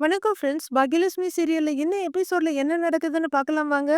வணக்கம் ஃப்ரெண்ட்ஸ். பாக்யலட்சுமி சீரியலில் இன்னும் எபிசோட்ல என்ன நடக்குதுன்னு பார்க்கலாம் வாங்க.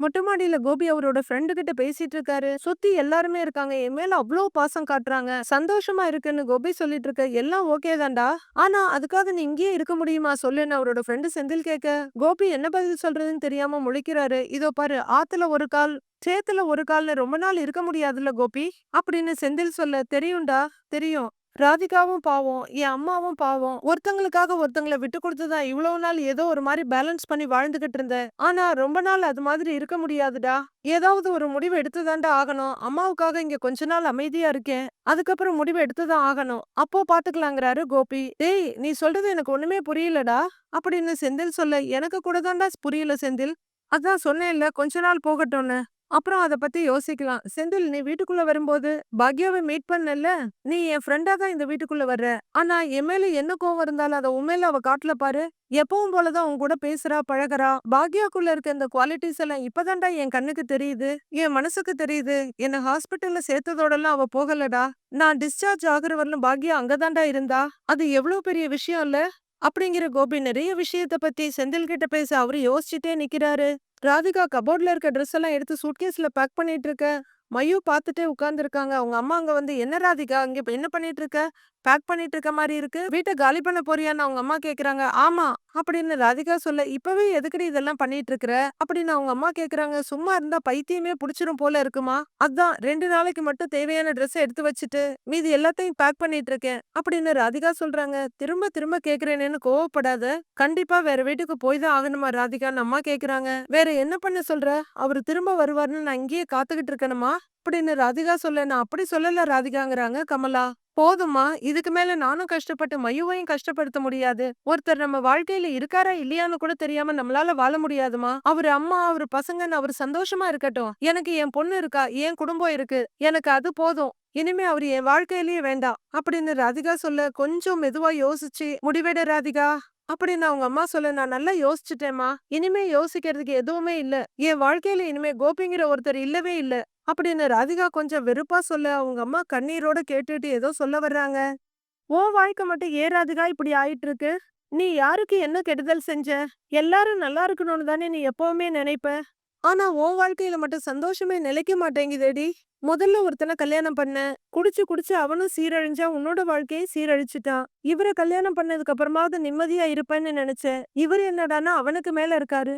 மொட்டை மாடியில கோபி அவரோட ஃப்ரெண்டு கிட்ட பேசிட்டு இருக்காரு. சுத்தி எல்லாருமே இருக்காங்க. என் மேல அவ்ளோ பாசம் காட்டுறாங்க. சந்தோஷமா இருக்குன்னு கோபி சொல்லிட்டு இருக்க. எல்லாம் ஓகே தான்டா. ஆனா அதுக்காக நீ இங்கேயே இருக்க முடியுமா சொல்லுன்னு அவரோட ஃப்ரெண்டு செந்தில் கேட்க, கோபி என்ன பதில் சொல்றதுன்னு தெரியாம முழிக்கிறாரு. இதோ பாரு ஆத்துல ஒரு கால், சேத்துல ஒரு கால்னு ரொம்ப நாள் இருக்க முடியாதுல்ல கோபி அப்படின்னு செந்தில் சொல்ல, தெரியும்டா தெரியும். ராதிகாவும் பாவம், என் அம்மாவும் பாவம். ஒருத்தங்களுக்காக ஒருத்தங்கள விட்டு கொடுத்து தான் இவ்வளவு நாள் ஏதோ ஒரு மாதிரி பேலன்ஸ் பண்ணி வாழ்ந்துகிட்டு இருந்தேன். ஆனா ரொம்ப நாள் அது மாதிரி இருக்க முடியாதுடா. ஏதாவது ஒரு முடிவு எடுத்துதான்டா ஆகணும். அம்மாவுக்காக இங்க கொஞ்ச நாள் அமைதியா இருக்கேன். அதுக்கப்புறம் முடிவு எடுத்து தான் ஆகணும். அப்போ பாத்துக்கலாங்கிறாரு கோபி. டேய் நீ சொல்றது எனக்கு ஒண்ணுமே புரியலடா அப்படின்னு செந்தில் சொல்ல, எனக்கு கூட தான்டா புரியல செந்தில். அதான் சொன்னேன்ல கொஞ்ச நாள் போகட்டும்னு. அப்புறம் அத பத்தி யோசிக்கலாம். செந்தில் நீ வீட்டுக்குள்ள வரும்போது பாக்யாவை மீட் பண்ணல? நீ என் ஃப்ரெண்டா தான் இந்த வீட்டுக்குள்ள வர்ற. ஆனா என் மேல என்ன கோவம் இருந்தாலும் அத உண்மையில அவ காட்டல பாரு. எப்பவும் போல தான் உன் கூட பேசுறா, பழகுறா. பாக்யாக்குள்ள இருக்க இந்த குவாலிட்டிஸ் எல்லாம் இப்பதான்டா என் கண்ணுக்கு தெரியுது. என் மனசுக்கு தெரியுது. என்ன ஹாஸ்பிட்டல்ல சேர்த்ததோடலாம் அவ போகலடா. நான் டிஸ்சார்ஜ் ஆகுற வரலும் பாக்யா அங்கதான்டா இருந்தா. அது எவ்ளோ பெரிய விஷயம் இல்ல? அப்படிங்கிற கோபி நிறைய விஷயத்த பத்தி செந்தில் கிட்ட பேச அவரு யோசிச்சுட்டே நிக்கிறாரு. ராதிகா கபோர்ட்ல இருக்க ட்ரெஸ் எல்லாம் எடுத்து சூட்கேஸ்ல பேக் பண்ணிட்டு இருக்க. மயு பார்த்துட்டே உட்கார்ந்துருக்காங்க. அவங்க அம்மா அங்க வந்து என்ன ராதிகா இங்க என்ன பண்ணிட்டு இருக்க? பேக் பண்ணிட்டு இருக்க மாதிரி இருக்கு. வீட்டை காலி பண்ண போறியான்னு அவங்க அம்மா கேக்குறாங்க. ஆமா அப்படின்னு ராதிகா சொல்ல, இப்பவே எதுக்குடி இதெல்லாம் பண்ணிட்டு இருக்கிற? அப்படின்னு அவங்க அம்மா கேக்குறாங்க. சும்மா இருந்தா பைத்தியமே புடிச்சிரும் போல இருக்குமா? அதான் ரெண்டு நாளைக்கு மட்டும் தேவையான ட்ரெஸ் எடுத்து வச்சுட்டு, மீதி எல்லாத்தையும் பேக் பண்ணிட்டு இருக்கேன். அப்படின்னு ராதிகா சொல்றாங்க. திரும்ப திரும்ப கேக்குறேனேன்னு கோவப்படாத. கண்டிப்பா வேற வீட்டுக்கு போய் தான் ஆகணுமா ராதிகான்னு அம்மா கேக்குறாங்க. வேற என்ன பண்ண சொல்ற? அவரு திரும்ப வருவாருன்னு நான் இங்கேயே காத்துக்கிட்டு இருக்கணுமா? அப்படின்னு ராதிகா சொல்ல, நான் அப்படி சொல்லல ராதிகாங்கிறாங்க கமலா. போதும்மா இதுக்கு மேல நானும் கஷ்டப்பட்டு மையுவையும் கஷ்டப்படுத்த முடியாது. ஒருத்தர் நம்ம வாழ்க்கையில இருக்காரா இல்லையான்னு கூட தெரியாம நம்மளால வாழ முடியாதுமா. அவரு அம்மா, அவரு பசங்கன்னு அவரு சந்தோஷமா இருக்கட்டும். எனக்கு என் பொண்ணு இருக்கா, என் குடும்பம் இருக்கு. எனக்கு அது போதும். இனிமே அவர் என் வாழ்க்கையிலேயே வேண்டாம். அப்படின்னு ராதிகா சொல்ல, கொஞ்சம் மெதுவா யோசிச்சு முடிவேட ராதிகா. அப்படின்னு அவங்க அம்மா சொல்ல, நான் நல்லா யோசிச்சுட்டேம்மா. இனிமே யோசிக்கிறதுக்கு எதுவுமே இல்ல. என் வாழ்க்கையில இனிமே கோபிங்கிற ஒருத்தர் இல்லவே இல்ல. அப்படின்னு ராதிகா கொஞ்சம் வெறுப்பா சொல்ல, அவங்க அம்மா கண்ணீரோட கேட்டுட்டு ஏதோ சொல்ல வர்றாங்க. ஓ வாழ்க்கை மட்டும் ஏ ராதிகா இப்படி ஆயிட்டு இருக்கு? நீ யாருக்கு என்ன கெடுதல் செஞ்ச? எல்லாரும் நல்லா இருக்கணும்னு தானே நீ எப்பவுமே நினைப்ப. ஆனா உன் வாழ்க்கையில மட்டும் சந்தோஷமே நிலைக்க மாட்டேங்குதேடி. முதல்ல ஒருத்தனை கல்யாணம் பண்ண. குடிச்சு குடிச்சு அவனும் சீரழிஞ்சா உன்னோட வாழ்க்கையை சீரழிச்சுட்டான். இவரை கல்யாணம் பண்ணதுக்கு அப்புறமாவது நிம்மதியா இருப்பேன்னு நினைச்சேன். இவர் என்னடானா அவனுக்கு மேல இருக்காரு.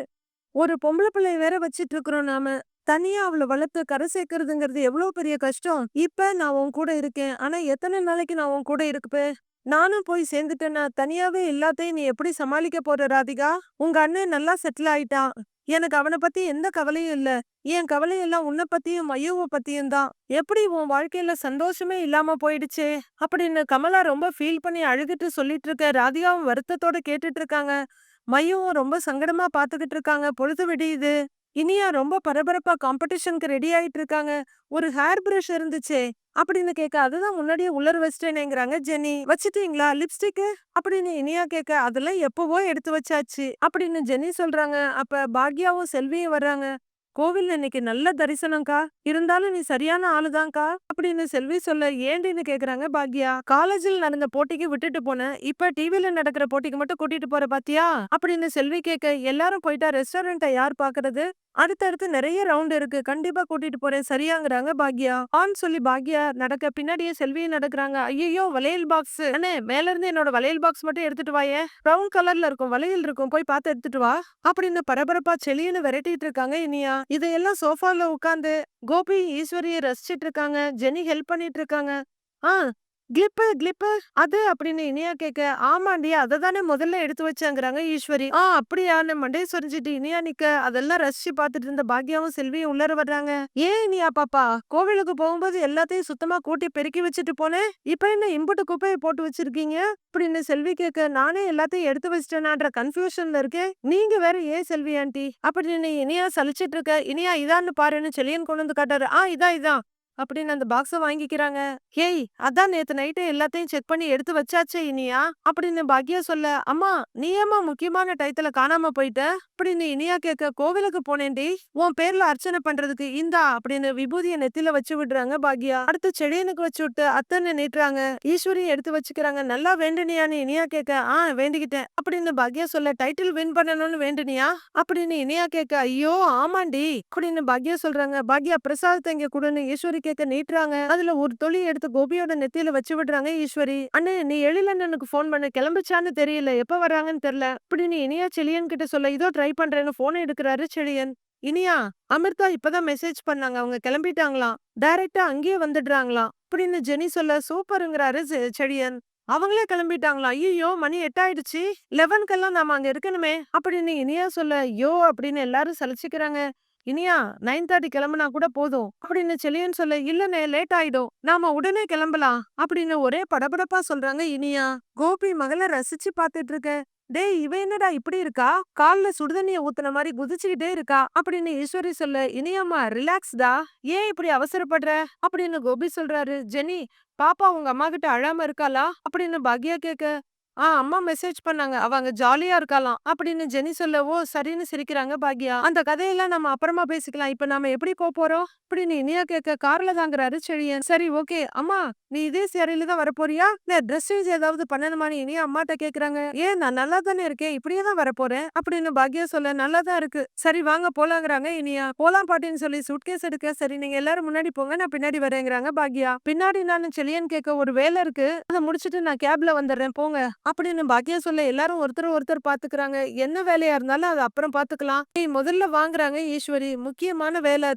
ஒரு பொம்பளை பிள்ளைய வேற வச்சிட்டு இருக்கிறோம் நாம. தனியா அவள வளர்த்து கரை சேர்க்கறதுங்கிறது எவ்வளவு பெரிய கஷ்டம். இப்ப நான் உன் கூட இருக்கேன். ஆனா எத்தனை நாளைக்கு நான் உன் கூட இருப்பேன்? நானும் போய் சேர்ந்துட்டேன்னா தனியாவே எல்லாத்தையும் நீ எப்படி சமாளிக்க போற ராதிகா? உங்க அண்ணன் நல்லா செட்டில் ஆயிட்டான். எனக்கு அவனை பத்தி எந்த கவலையும் இல்ல. என் கவலையெல்லாம் உன்னை பத்தியும் மயுவ பத்தியும் தான். எப்படி உன் வாழ்க்கையில சந்தோஷமே இல்லாம போயிடுச்சு அப்படின்னு கமலா ரொம்ப ஃபீல் பண்ணி அழுதுட்டு சொல்லிட்டு இருக்க. ராதிகாவும் வருத்தத்தோட கேட்டுட்டு இருக்காங்க. மையவும் ரொம்ப சங்கடமா பாத்துக்கிட்டு இருக்காங்க. பொழுது விடியுது. இனியா ரொம்ப பரபரப்பா காம்படிஷனுக்கு ரெடி ஆயிட்டு இருக்காங்க. ஒரு ஹேர் பிரஷ் இருந்துச்சே அப்படின்னு கேட்க, அதுதான் முன்னாடியே உள்ளர் வச்சிட்டேனேங்கிறாங்க ஜெனி. வச்சிட்டீங்களா லிப்ஸ்டிக்கு? அப்படின்னு இனியா கேட்க, அதெல்லாம் எப்பவோ எடுத்து வச்சாச்சு. அப்படின்னு ஜெனி சொல்றாங்க. அப்ப பாக்யாவும் செல்வியும் வர்றாங்க. கோவில் இன்னைக்கு நல்ல தரிசனம்க்கா. இருந்தாலும் நீ சரியான ஆளுதான்க்கா. அப்படின்னு செல்வி சொல்ல, ஏண்டின்னு கேக்குறாங்க பாக்யா. காலேஜில் நடந்த போட்டிக்கு விட்டுட்டு போனேன். இப்ப டிவில நடக்கிற போட்டிக்கு மட்டும் கூட்டிட்டு போற பாத்தியா? அப்படின்னு செல்வி கேட்க, எல்லாரும் போயிட்டா ரெஸ்டாரண்ட்டை யார் பாக்குறது? அடுத்தடுத்து நிறைய ரவுண்ட் இருக்கு. கண்டிப்பா கூட்டிட்டு போறேன் சரியாங்கிறாங்க பாக்யா. ஆன்னு சொல்லி பாக்யா நடக்க பின்னாடியே செல்வி நடக்கிறாங்க ஐயோ வளையல் பாக்ஸ். அண்ணே மேல இருந்து என்னோட வளையல் பாக்ஸ் மட்டும் எடுத்துட்டு வாயே பிரவுன் கலர்ல இருக்கும் வளையல் இருக்கும். போய் பார்த்து எடுத்துட்டு வா. அப்படின்னு பரபரப்பா செலியன்னு விரட்டிட்டு இருக்காங்க இனியா. இதையெல்லாம் சோஃபால உட்காந்து கோபி ஈஸ்வரிய ரசிச்சிட்டு இருக்காங்க. ஜெனி ஹெல்ப் பண்ணிட்டு இருக்காங்க. ஆ கிளிப்பு கிளிப்பு அது அப்படின்னு இனியா கேட்க, ஆமாண்டி அதை தானே முதல்ல எடுத்து வச்சாங்கிறாங்க ஈஸ்வரி. ஆ அப்படியான்னு மண்டே சொரிஞ்சிட்டு இனியா நிக்க, அதெல்லாம் ரசிச்சு பார்த்துட்டு இருந்த பாக்யாவும் செல்வியும் உள்ளர வர்றாங்க. ஏன் இனியா பாப்பா கோவிலுக்கு போகும்போது எல்லாத்தையும் சுத்தமா கூட்டி பெருக்கி வச்சுட்டு போனேன். இப்ப என்ன இம்புட்டு குப்பையை போட்டு வச்சிருக்கீங்க? அப்படின்னு செல்வி கேட்க, நானே எல்லாத்தையும் எடுத்து வச்சிட்டேனான்ற கன்ஃபியூஷன்ல இருக்கேன். நீங்க வேற ஏன் செல்வி ஆண்டி அப்படின்னு இனியா சலிச்சிட்டு இருக்க. இனியா இதான்னு பாருன்னு செல்லியன் கொண்டு வந்து காட்டாரு. ஆ இதா இதான் அப்படின்னு அந்த பாக்ஸ வாங்கிக்கிறாங்க. ஹேய் அதான் நேத்து நைட்டு எல்லாத்தையும் செக் பண்ணி எடுத்து வச்சாச்சே இனியா அப்படின்னு பாக்யா சொல்ல அம்மா நீ ஏம்மா முக்கியமான டயத்துல காணாம போயிட்ட? அப்படின்னு இனியா கேட்க கோவிலுக்கு போனேன்டி உன் பேர்ல அர்ச்சனை பண்றதுக்கு இந்தா அப்படின்னு விபூதிய நெத்தில வச்சு விடுறாங்க பாக்யா. அடுத்து செடியனுக்கு வச்சு விட்டு அத்தனை நீட்டுறாங்க. ஈஸ்வரியும் எடுத்து வச்சுக்கிறாங்க நல்லா வேண்டுனியான்னு இனியா கேட்க ஆ வேண்டிக்கிட்டேன் அப்படின்னு பாக்யா சொல்ல டைட்டில் வின் பண்ணணும்னு வேண்டுனியா? அப்படின்னு இனியா கேட்க ஐயோ ஆமாண்டி அப்படின்னு பாக்யா சொல்றாங்க. பாக்யா பிரசாதத்தை இங்க கொடுன்னு ஈஸ்வரி கேட்க நீட்டுறாங்க. அதுல ஒரு தொழில் எடுத்து கோபியோட நெத்தியில வச்சு விடுறாங்க ஈஸ்வரி அண்ணே நீ எழிலண்ணனுக்கு போன் பண்ண. கிளம்பிச்சான்னு தெரியல. எப்ப வர்றாங்கன்னு தெரியல அப்படின்னு இனியா செழியன் கிட்ட சொல்ல. இதோ ட்ரை பண்றேன்னு போன் எடுக்கிறாரு செழியன் இனியா அமிர்தா இப்பதான் மெசேஜ் பண்ணாங்க. அவங்க கிளம்பிட்டாங்களாம். டைரக்டா அங்கேயே வந்துடுறாங்களாம். அப்படின்னு ஜெனி சொல்ல சூப்பருங்கிறாரு செழியன் அவங்களே கிளம்பிட்டாங்களா ஐயோ மணி எட்டாயிடுச்சு. லெவன்க்கெல்லாம் நாம அங்க இருக்கணுமே. அப்படின்னு இனியா சொல்ல ஐயோ அப்படின்னு எல்லாரும் சலிச்சுக்கிறாங்க. இனியா நைன் தேர்ட்டி கிளம்புனா கூட போதும். அப்படின்னு செலியன் சொல்ல இல்லனே லேட் ஆயிடும். நாம உடனே கிளம்பலாம். அப்படின்னு ஒரே படபடப்பா சொல்றாங்க இனியா. கோபி மகளை ரசிச்சு பாத்துட்டு இருக்க. டேய் இவ என்னடா இப்படி இருக்கா? கால்ல சுடுதண்ணிய ஊத்துன மாதிரி குதிச்சுக்கிட்டே இருக்கா? அப்படின்னு ஈஸ்வரி சொல்ல இனியம்மா ரிலாக்ஸ்டா ஏன் இப்படி அவசரப்படுற? அப்படின்னு கோபி சொல்றாரு. ஜெனி பாப்பா உங்க அம்மா கிட்ட அழாம இருக்காளா? அப்படின்னு பாக்யா கேக்க. ஆ அம்மா மெசேஜ் பண்ணாங்க. அவங்க ஜாலியா இருக்காளாம் அப்படின்னு ஜெனி சொல்லவோ சரின்னு சிரிக்கிறாங்க பாக்யா. அந்த கதையெல்லாம் நம்ம அப்புறமா பேசிக்கலாம். இப்ப நாம எப்படி போப் போறோம்? அப்படின்னு இனியா கேட்க கார்ல தாங்குறாரு செழியன். சரி ஓகே. அம்மா நீ இதே சேரையில தான் வரப்போறியா? இல்ல ட்ரெஸ் சேஞ்ச் ஏதாவது பண்ணணுமான்னு இனியா அம்மாட்ட கேக்குறாங்க. ஏன் நான் நல்லா தானே இருக்கேன். இப்படியே தான் வரப்போறேன் அப்படின்னு பாக்யா சொல்ல நல்லா தான் இருக்கு. சரி வாங்க போலாங்கிறாங்க இனியா. போலாம் பாட்டின்னு சொல்லி சூட்கேஸ் எடுக்க. சரி நீங்க எல்லாரும் முன்னாடி போங்க. நான் பின்னாடி வரேங்கிறாங்க பாக்யா. பின்னாடி நான் செழியன் கேட்க ஒரு வேலை இருக்கு. அதை முடிச்சிட்டு நான் கேப்ல வந்துடுறேன். போங்க. அப்படின்னு பாக்கியா சொல்ல எல்லாரும் ஒருத்தர் ஒருத்தர் பாத்துக்கிறாங்க. என்ன வேலையா இருந்தாலும் அது அப்புறம் பாத்துக்கலாம். நீ முதல்ல வாங்குறாங்க ஈஸ்வரி. முக்கியமான வேலை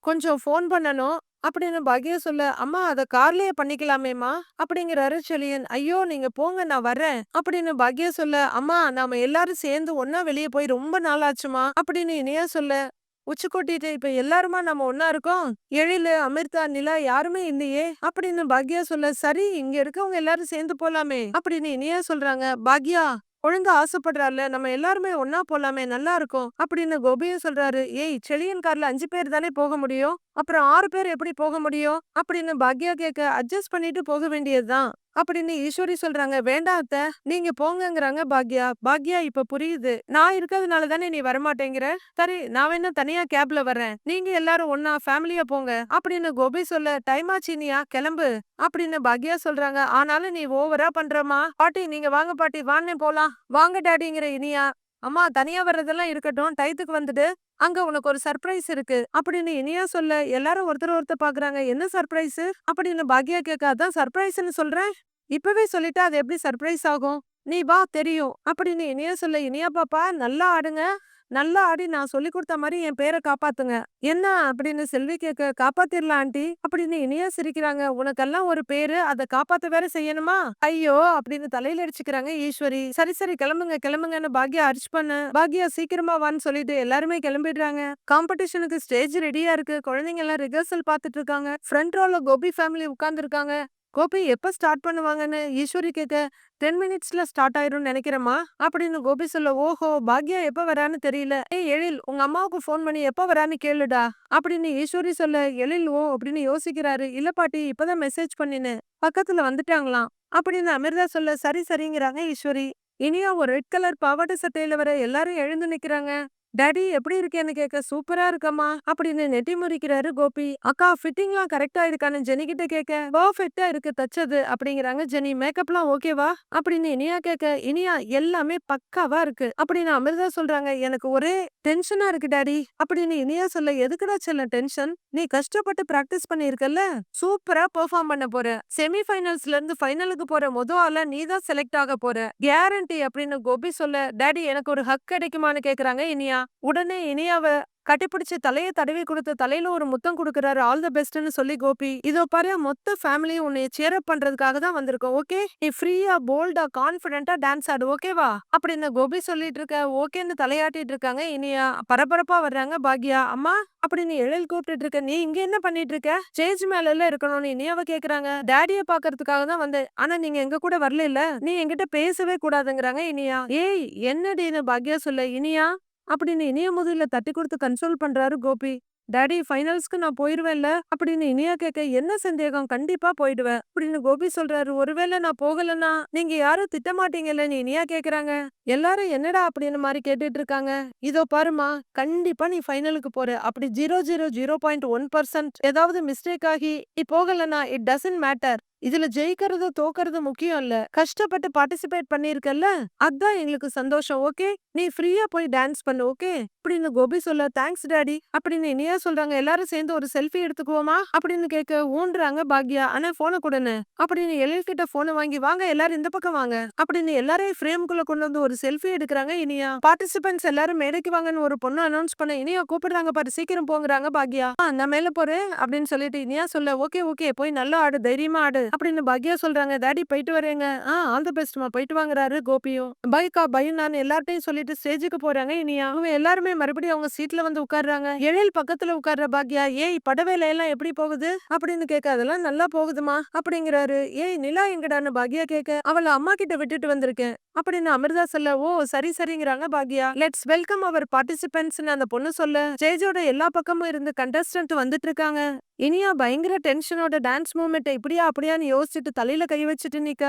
கொஞ்சம் ஃபோன் பண்ணணும் அப்படின்னு பாக்கியம் சொல்ல அம்மா அத கார்லயே பண்ணிக்கலாமேமா அப்படிங்கிறாரு செழியன் ஐயோ நீங்க போங்க நான் வர்றேன். அப்படின்னு பாக்கியம் சொல்ல அம்மா நாம எல்லாரும் சேர்ந்து ஒன்னா வெளியே போய் ரொம்ப நாள் ஆச்சுமா அப்படின்னு இனியா சொல்ல உச்சி கொட்டிட்டு இப்ப எல்லாருமா நம்ம ஒன்னா இருக்கோம். எழிலு அமிர்தா நிலா யாருமே இல்லையே. அப்படின்னு பாக்யா சொல்ல சரி இங்க இருக்கவங்க எல்லாரும் சேர்ந்து போலாமே அப்படின்னு இனியா சொல்றாங்க. பாக்யா ஒழுங்கா ஆசைப்படுறாருல நம்ம எல்லாருமே ஒன்னா போலாமே நல்லா இருக்கும் அப்படின்னு கோபியும் சொல்றாரு. ஏய் செழியன் கார்ல அஞ்சு பேர் தானே போக முடியும்? அப்புறம் ஆறு பேர் எப்படி போக முடியும்? அப்படின்னு பாக்யா கேட்க அட்ஜஸ்ட் பண்ணிட்டு போக வேண்டியதுதான். அப்படின்னு ஈஸ்வரி சொல்றாங்க. வேண்டாத்த நீங்க போங்கங்கிறாங்க பாக்யா. பாக்யா இப்ப புரியுது. நான் இருக்கிறதுனால தானே நீ வரமாட்டேங்கிற? சரி நான் வேணா தனியா கேப்ல வர்றேன். நீங்க எல்லாரும் ஒன்னா ஃபேமிலியா போங்க. அப்படின்னு கோபி சொல்ல டைம் ஆச்சினியா கிளம்பு. அப்படின்னு பாக்யா சொல்றாங்க. ஆனாலும் நீ ஓவரா பண்றமா பாட்டி நீங்க வாங்க பாட்டி வானே போலாம். வாங்க டாடிங்கிற இனியா. அம்மா தனியா வர்றதெல்லாம் இருக்கட்டும். டயத்துக்கு வந்துட்டு அங்க உனக்கு ஒரு சர்ப்ரைஸ் இருக்கு. அப்படின்னு இனியா சொல்ல எல்லாரும் ஒருத்தர் ஒருத்தர் பாக்குறாங்க. என்ன சர்ப்ரைஸ்? அப்படின்னு பாக்யா கேட்க அதான் சர்ப்ரைஸ்னு சொல்றேன். இப்பவே சொல்லிட்டா அது எப்படி சர்ப்ரைஸ் ஆகும்? நீ வா தெரியும். அப்படின்னு இனியா சொல்ல இனியா பாப்பா நல்லா ஆடுங்க. நல்லா ஆடி நான் சொல்லி கொடுத்த மாதிரி என் பேரை காப்பாத்துங்க. என்ன அப்படின்னு செல்வி கேட்க காப்பாத்திரலாம் ஆண்டி அப்படின்னு இனியா சிரிக்கிறாங்க. உனக்கெல்லாம் ஒரு பேரு அதை காப்பாத்த வேற செய்யணுமா? ஐயோ அப்படின்னு தலையில அடிச்சுக்கிறாங்க ஈஸ்வரி. சரி சரி கிளம்புங்க கிளம்புங்கன்னு பாக்யா அரிச்சு பண்ண. பாக்யா சீக்கிரமா வான்னு சொல்லிட்டு எல்லாருமே கிளம்பிடுறாங்க. காம்படிஷனுக்கு ஸ்டேஜ் ரெடியா இருக்கு. குழந்தைங்க எல்லாம் ரிஹர்சல் பாத்துட்டு இருக்காங்க. ஃப்ரண்ட் ரோல கோபி ஃபேமிலி உட்கார்ந்து இருக்காங்க கோபி எப்ப ஸ்டார்ட் பண்ணுவாங்கன்னு ஈஸ்வரி கேட்க டென் மினிட்ஸ்ல ஸ்டார்ட் ஆயிரும்னு நினைக்கிறேம்மா அப்படின்னு கோபி சொல்ல ஓஹோ பாக்யா எப்ப வரான்னு தெரியல. ஏய் எழில் உங்க அம்மாவுக்கு ஃபோன் பண்ணி எப்ப வரான்னு கேளுடா அப்படின்னு ஈஸ்வரி சொல்ல எழில் ஓ அப்படின்னு யோசிக்கிறாரு. இல்ல பாட்டி இப்பதான் மெசேஜ் பண்ணினேன் பக்கத்துல வந்துட்டாங்களாம் அப்படின்னு அமிர்தா சொல்ல சரி சரிங்கிறாங்க ஈஸ்வரி. இனியா ஒரு ரெட் கலர் பாவாடை சட்டையில வர எல்லாரும் எழுந்து நிக்கிறாங்க. டாடி எப்படி இருக்கேன்னு கேட்க சூப்பரா இருக்கம்மா அப்படின்னு நெட்டி முறிக்கிறாரு கோபி. அக்கா ஃபிட்டிங்லாம் கரெக்டா இருக்கான்னு ஜெனி கிட்ட கேட்க பர்ஃபெக்டா இருக்கு தச்சது அப்படிங்கிறாங்க ஜெனி. மேக்கப்லாம் ஓகேவா அப்படின்னு இனியா கேட்க இனியா எல்லாமே பக்காவா இருக்கு அப்படின்னு அமிர்தா சொல்றாங்க. எனக்கு ஒரே டென்ஷனா இருக்கு டாடி அப்படின்னு இனியா சொல்ல. எதுக்குடா செல்ல டென்ஷன் நீ கஷ்டப்பட்டு பிராக்டிஸ் பண்ணிருக்கல சூப்பரா பெர்ஃபார்ம் பண்ண போற. செமி ஃபைனல்ஸ்ல இருந்து ஃபைனலுக்கு போற மொதல் ஆளா நீ தான் செலக்ட் ஆக போற. கேரண்டி அப்படின்னு கோபி சொல்ல. டாடி எனக்கு ஒரு ஹக் கிடைக்குமான்னு கேக்குறாங்க இனியா. உடனே இனியாவ கட்டிப்பிடிச்சு தலைய தடவி கொடுத்து தலையில ஒரு முத்தம் கொடுக்குறாரு. ஆல் த பெஸ்ட்னு சொல்லி கோபி இதோ பாரு மொத்த ஃபேமிலியும் உன்னை சேர் அப் பண்றதுக்காக தான் வந்திருக்கோம். ஓகே நீ ஃப்ரீயா போல்டா கான்பிடென்ட்டா டான்ஸ் ஆடு. ஓகேவா அப்படின்னு கோபி சொல்லிட்டு இருக்க ஓகேன்னு தலையாட்டிட்டு இருக்காங்க. இனியா பரபரப்பா வர்றாங்க பாக்யா. அம்மா அப்படின்னு எழில் கூப்பிட்டு இருக்க நீ இங்க என்ன பண்ணிட்டு இருக்க? ஸ்டேஜ் மேல எல்லாம் இருக்கணும்னு இனியாவ கேக்குறாங்க. டேடிய பாக்குறதுக்காக தான் வந்தேன். ஆனா நீங்க எங்க கூட வரல இல்ல? நீ என்கிட்ட பேசவே கூடாதுங்கிறாங்க இனியா. ஏய் என்னடின்னு பாக்யா சொல்ல இனியா அப்படின்னு இனிய முதுகில தட்டி கொடுத்து கன்சோல் பண்றாரு கோபி. டாடி ஃபைனல்ஸ்க்கு நான் போயிருவேன்ல அப்படின்னு இனியா கேட்க என்ன சந்தேகம்? கண்டிப்பா போயிடுவேன் அப்படின்னு கோபி சொல்றாரு. ஒருவேளை நான் போகலன்னா நீங்க யாரும் திட்டமாட்டீங்கல்லன்னு இனியா கேக்குறாங்க. எல்லாரும் என்னடா? அப்படின்னு மாதிரி கேட்டுட்டு இருக்காங்க. இதோ பாருமா கண்டிப்பா நீ ஃபைனலுக்கு போற. அப்படி zero zero zero point one percent ஏதாவது மிஸ்டேக் ஆகி நீ போகலன்னா இட் டசன்ட் மேட்டர் இதுல ஜெயிக்கிறது தோக்கிறது முக்கியம் இல்ல. கஷ்டப்பட்டு பார்ட்டிசிபேட் பண்ணிருக்கல அதான் எங்களுக்கு சந்தோஷம். ஓகே நீ ஃப்ரீயா போய் டான்ஸ் பண்ணு ஓகே? அப்படின்னு கோபி சொல்ல தேங்க்ஸ் டாடி அப்படின்னு இனியா சொல்றாங்க. எல்லாரும் சேர்ந்து ஒரு செல்ஃபி எடுத்துக்குவோமா? அப்படின்னு கேட்க ஊன்றாங்க பாக்யா. ஆனா போனை கொடுன்னு. அப்படின்னு எழில் கிட்ட போனை வாங்கி வாங்க எல்லாரும் இந்த பக்கம் வாங்க. அப்படின்னு எல்லாரையும் ஃப்ரேம்குள்ள கொண்டு வந்து ஒரு செல்ஃபி எடுக்கிறாங்க இனியா. பார்ட்டிசிபென்ட்ஸ் எல்லாரும் மேடைக்கு வாங்கன்னு ஒரு பொண்ணு அனௌன்ஸ் பண்ண இனியா கூப்பிடுறாங்க பாரு சீக்கிரம் போங்கிறாங்க பாக்யா. நான் மேல போறேன். அப்படின்னு சொல்லிட்டு இனியா சொல்ல ஓகே ஓகே. போய் நல்லா ஆடு தைரியமா ஆடு. அப்படின்னு பாக்யா சொல்றாங்க டேடி போயிட்டு வரேங்க. ஆ ஆல் த பெஸ்ட்மா. போயிட்டு வாங்குறாரு கோபியும் பைக்கா பயம் நான் எல்லார்ட்டையும் சொல்லிட்டு ஸ்டேஜுக்கு போறாங்க. இனியா அவங்க எல்லாருமே மறுபடியும் அவங்க சீட்ல வந்து உட்கார்றாங்க. எழில் பக்கத்துல உட்கார்ற பாக்யா ஏய் படவேல எல்லாம் எப்படி போகுது? அப்படின்னு கேட்க அதெல்லாம் நல்லா போகுதுமா. அப்படிங்கிறாரு. ஏய் நிலா எங்கடான்னு? பாக்யா கேட்க அவளை அம்மா கிட்ட விட்டுட்டு வந்திருக்கேன். அப்படின்னு அமிர்தா சொல்ல ஓ சரி சரிங்கிறாங்க பாக்யா. லெட்ஸ் வெல்கம் அவர் பார்ட்டிசிபென்ட்ஸ் அந்த பொண்ணு சொல்ல. ஸ்டேஜோட எல்லா பக்கமும் இருந்து கண்டஸ்டன்ட் வந்துட்டு இருக்காங்க இனியா பயங்கர டென்ஷனோட டான்ஸ் மூமெண்ட் இப்படியா அப்படியான்னு யோசிச்சுட்டு தலையில கை வச்சுட்டு நிக்க.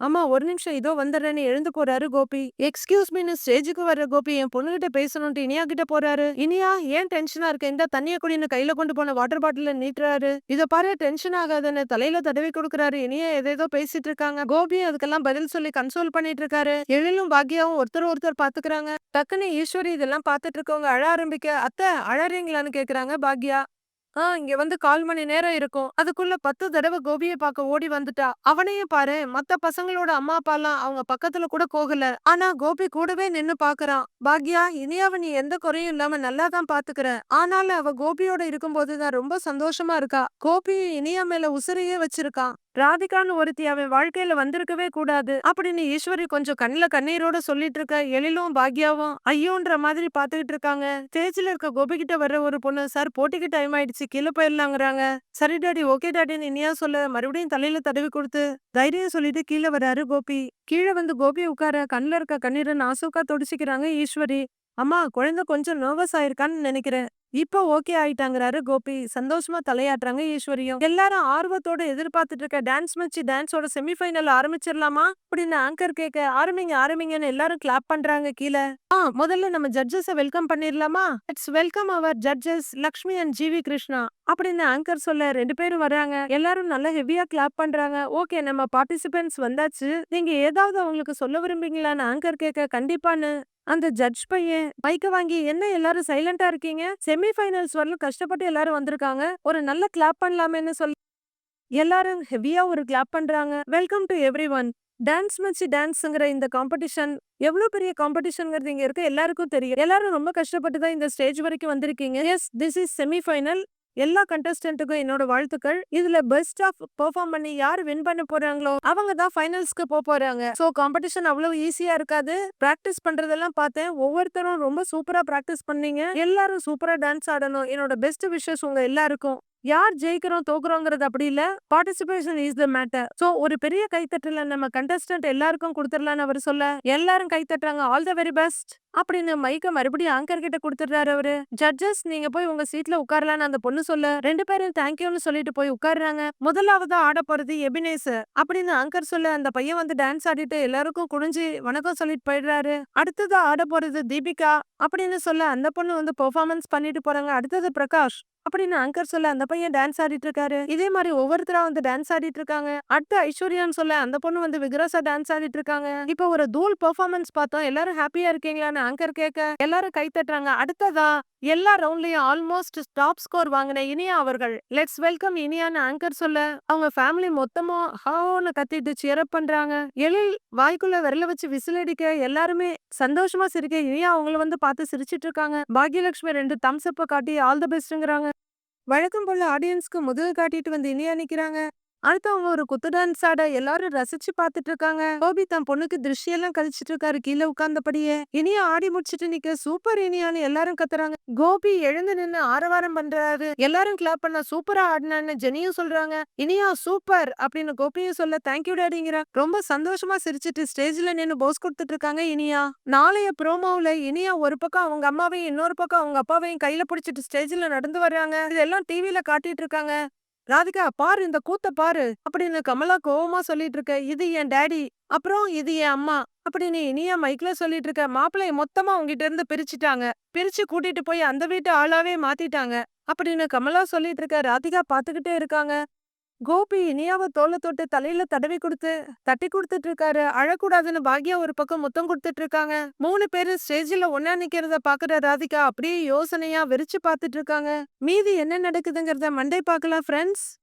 ஆமா ஒரு நிமிஷம் இதோ வந்துடுறேன்னு எழுந்து போறாரு கோபி. எக்ஸ்கியூஸ் மீன்னு ஸ்டேஜுக்கு வர்ற கோபி என் பொண்ணுகிட்ட பேசணும்ட்டு இனியா கிட்ட போறாரு. இனியா ஏன் டென்ஷனா இருக்க? இந்த தண்ணிய குடின்னு கையில கொண்டு போன வாட்டர் பாட்டில நீட்டுறாரு. இதை பாரு டென்ஷன் ஆகாதுன்னு தலையில தடவி கொடுக்குறாரு. இனியா எதேதோ பேசிட்டு இருக்காங்க. கோபி அதுக்கெல்லாம் பதில் சொல்லி கன்சோல் பண்ணிட்டு இருக்காரு. எழிலும் பாக்யாவும் ஒருத்தர் ஒருத்தர் பாத்துக்கிறாங்க. டக்குன்னு ஈஸ்வரி இதெல்லாம் பாத்துட்டு இருக்கவங்க அழ ஆரம்பிக்க அத்தை அழறீங்களான்னு கேக்குறாங்க பாக்யா. ஆ இங்க வந்து கால் மணி நேரம் இருக்கும். அதுக்குள்ள பத்து தடவை கோபியை பார்க்க ஓடி வந்துட்டா. அவனையும் பாரு. மத்த பசங்களோட அம்மா அப்பாலாம் அவங்க பக்கத்துல கூட போகல. ஆனா கோபி கூடவே நின்னு பாக்குறான். பாக்யா இனியாவ நீ எந்த குறையும் இல்லாம நல்லா தான் பாத்துக்கிற. ஆனாலும் அவ கோபியோட இருக்கும்போதுதான் ரொம்ப சந்தோஷமா இருக்கா. கோபி இனியா மேல உசிரையே வச்சிருக்கான். ராதிகான்னு ஒருத்தி அவன் வாழ்க்கையில வந்திருக்கவே கூடாது அப்படின்னு ஈஸ்வரி கொஞ்சம் கண்ணில கண்ணீரோட சொல்லிட்டு இருக்க எழிலும் பாக்யாவும் ஐயோன்ற மாதிரி பாத்துக்கிட்டு இருக்காங்க. ஸ்டேஜ்ல இருக்க கோபிகிட்ட வர்ற ஒரு பொண்ணு சார் போட்டிக்கு டைம் ஆயிடுச்சு கீழே போயிடலாங்கிறாங்க. சரி டாடி ஓகே டாடின்னு இனியா சொல்ல. மறுபடியும் தலையில தடவி கொடுத்து தைரியம் சொல்லிட்டு கீழே வராரு கோபி. கீழே வந்து கோபி உட்கார கண்ணில் இருக்க கண்ணீரை நாசூக்கா துடிச்சிக்கிறாங்க ஈஸ்வரி. அம்மா குழந்தை கொஞ்சம் நர்வஸ் ஆயிருக்கான்னு நினைக்கிறேன். இப்போ ஓகே ஆயிட்டாங்கறாரு கோபி. சந்தோஷமா தலையாட்டுறாங்க ஈஸ்வரியும். எல்லாரும் ஆர்வத்தோட எதிர்பார்த்துட்டு இருக்க டான்ஸ் மச்சி டான்ஸோட செமிஃபைனல் ஆரம்பிச்சிடலாமா? அப்படின்னு ஆங்கர் கேட்க ஆரம்பிங்க ஆரம்பிங்கன்னு எல்லாரும் கிளாப் பண்றாங்க கீழே. ஆ முதல்ல நம்ம ஜட்ஜஸ வெல்கம் பண்ணிடலாமா? It's welcome our judges Lakshmi and G V Krishna அப்படின்னு ஆங்கர் சொல்ல ரெண்டு பேரும் வராங்க எல்லாரும் நல்லா ஹெவியா கிளாப் பண்றாங்க. ஓகே நம்ம பார்ட்டிசிபென்ட்ஸ் வந்தாச்சு. நீங்க ஏதாவது அவங்களுக்கு சொல்ல விரும்புறீங்களான்னு ஆங்கர் கேட்க கண்டிப்பான்னு. அந்த ஜட்ஜ் பையன் மைக்க வாங்கி என்ன எல்லாரும் சைலண்டா இருக்கீங்க? செமி ஃபைனல்ஸ் வரலும் கஷ்டப்பட்டு எல்லாரும் வந்திருக்காங்க. ஒரு நல்ல கிளாப் பண்ணலாமேன்னு சொல்லி. எல்லாரும் ஹெவியா ஒரு கிளாப் பண்றாங்க. Welcome to every one dance மச்சி டான்ஸ்ங்கிற இந்த காம்படிஷன் எவ்வளவு பெரிய காம்படிஷன்ங்கிறது இங்க இருக்க எல்லாருக்கும் தெரியும். எல்லாரும் ரொம்ப கஷ்டப்பட்டு தான் இந்த ஸ்டேஜ் வரைக்கும் வந்திருக்கீங்க. Yes this is semi final எல்லா கண்டஸ்டன்ட்டுக்கும் என்னோட வாழ்த்துக்கள். இதுல பெஸ்ட் ஆஃப் பெர்ஃபார்ம் பண்ணி யார் வின் பண்ண போறாங்களோ அவங்க தான் ஃபைனல்ஸ்க்கு போக போறாங்க. ஸோ காம்படிஷன் அவ்வளவு ஈஸியா இருக்காது. பிராக்டிஸ் பண்றதெல்லாம் பார்த்தேன். ஒவ்வொருத்தரும் ரொம்ப சூப்பரா பிராக்டிஸ் பண்ணீங்க. எல்லாரும் சூப்பரா டான்ஸ் ஆடணும். என்னோட பெஸ்ட் விஷஸ் உங்க எல்லாருக்கும். யார் ஜெயிக்கிறோம் தோக்குறோங்கிறது அப்படி இல்ல. Participation is the matter so ஒரு பெரிய கைத்தட்டல நம்ம கண்டஸ்டன்ட் எல்லாருக்கும் கொடுத்துடலாம்னு அவர் சொல்ல எல்லாரும் கைத்தட்டுறாங்க. ஆல் த வெரி பெஸ்ட் அப்படின்னு மைக்க மறுபடியும் ஆங்கர் கிட்ட கொடுத்துடுறாரு அவரு. ஜட்ஜஸ் நீங்க போய் உங்க சீட்ல உட்காரலான்னு அந்த பொண்ணு சொல்ல. ரெண்டு பேரும் தேங்க்யூன்னு சொல்லிட்டு போய் உட்காருறாங்க. முதலாவது ஆட போறது எபினேஸ் அப்படின்னு ஆங்கர் சொல்ல. அந்த பையன் வந்து டான்ஸ் ஆடிட்டு எல்லாருக்கும் குனிஞ்சு வணக்கம் சொல்லிட்டு போயிடுறாரு. அடுத்தது ஆட போறது தீபிகா அப்படின்னு சொல்ல. அந்த பொண்ணு வந்து பெர்ஃபார்மன்ஸ் பண்ணிட்டு போறாங்க. அடுத்தது பிரகாஷ் அப்படின்னு ஆங்கர் சொல்ல. அந்த பையன் டான்ஸ் ஆடிட்டு இருக்காரு. இதே மாதிரி ஒவ்வொருத்தரா வந்து டான்ஸ் ஆடிட்டு இருக்காங்க. அடுத்து ஐஸ்வர்யான்னு சொல்ல. அந்த பொண்ணு வந்து விக்ரஸா டான்ஸ் ஆடிட்டு இருக்காங்க. இப்போ ஒரு தூள் பெர்ஃபார்மன்ஸ் பார்த்தோம். எல்லாரும் ஹாப்பியா இருக்கீங்களான்னு ஆங்கர் கேட்க எல்லாரும் கை தட்டுறாங்க. அடுத்ததா எல்லா ரவுண்ட்லயும் ஆல்மோஸ்ட் டாப் ஸ்கோர் வாங்கின இனியா அவர்கள். லெட்ஸ் வெல்கம் இனியான்னு ஆங்கர் சொல்ல அவங்க ஃபேமிலி மொத்தமும் ஹாவோன்னு கத்திட்டு சியரப் பண்றாங்க. எழில் வாய்க்குள்ள விரல வச்சு விசில் அடிக்க எல்லாருமே சந்தோஷமா சிரிக்க இனியா அவங்கள வந்து பார்த்து சிரிச்சிட்டு இருக்காங்க. பாக்யலட்சுமி ரெண்டு தம்ஸ் அப்ப காட்டி ஆல் த பெஸ்ட்ங்கிறாங்க வழக்கம் போல ஆடியன்ஸ்க்கு முதுகு காட்டிட்டு வந்து இனியா நிக்கிறாங்க. அடுத்து அவங்க ஒரு குத்து டான்ஸ் ஆட எல்லாரும் ரசிச்சு பாத்துட்டு இருக்காங்க. கோபி தன் பொண்ணுக்கு திருஷ்டியெல்லாம் கழிச்சிட்டு இருக்காரு கீழே உட்கார்ந்தபடியே. இனியா ஆடி முடிச்சிட்டு நிக்க சூப்பர் இனியான்னு எல்லாரும் கத்துறாங்க. கோபி எழுந்து நின்னு ஆரவாரம் பண்றாரு. எல்லாரும் கிளாப் பண்ண சூப்பரா ஆடினான்னு ஜெனியும் சொல்றாங்க. இனியா சூப்பர் அப்படின்னு கோபியும் சொல்ல தேங்க்யூ டேடிங்கிற ரொம்ப சந்தோஷமா சிரிச்சிட்டு ஸ்டேஜ்ல நின்னு போஸ் கொடுத்துட்டு இருக்காங்க இனியா. நாளைய ப்ரோமோவுல இனியா ஒரு பக்கம் அவங்க அம்மாவையும் இன்னொரு பக்கம் அவங்க அப்பாவையும் கையில பிடிச்சிட்டு ஸ்டேஜ்ல நடந்து வர்றாங்க. இதெல்லாம் டிவில காட்டிட்டு இருக்காங்க. ராதிகா பாரு இந்த கூத்த பாரு அப்படின்னு கமலா கோவமா சொல்லிட்டு இருக்க இது என் டாடி அப்புறம் இது என் அம்மா அப்படின்னு இனியா மைக்ல சொல்லிட்டு இருக்க? மாப்பிள்ளைய மொத்தமா உங்ககிட்ட இருந்து பிரிச்சுட்டாங்க. பிரிச்சு கூட்டிட்டு போய் அந்த வீட்டு ஆளாவே மாத்திட்டாங்க அப்படின்னு கமலா சொல்லிட்டு இருக்க ராதிகா பாத்துக்கிட்டே இருக்காங்க. கோபி இனியாவ தோலை தொட்டு தலையில தடவி கொடுத்து தட்டி கொடுத்துட்டு இருக்காரு அழக்கூடாதுன்னு பாக்யா ஒரு பக்கம் முத்தம் கொடுத்துட்டு இருக்காங்க மூணு பேரும் ஸ்டேஜ்ல ஒன்னா நிக்கிறத பாக்குற ராதிகா அப்படியே யோசனையா வெறிச்சு பாத்துட்டு இருக்காங்க மீதி என்ன நடக்குதுங்கிறத மண்டே பார்க்கலாம் ஃப்ரெண்ட்ஸ்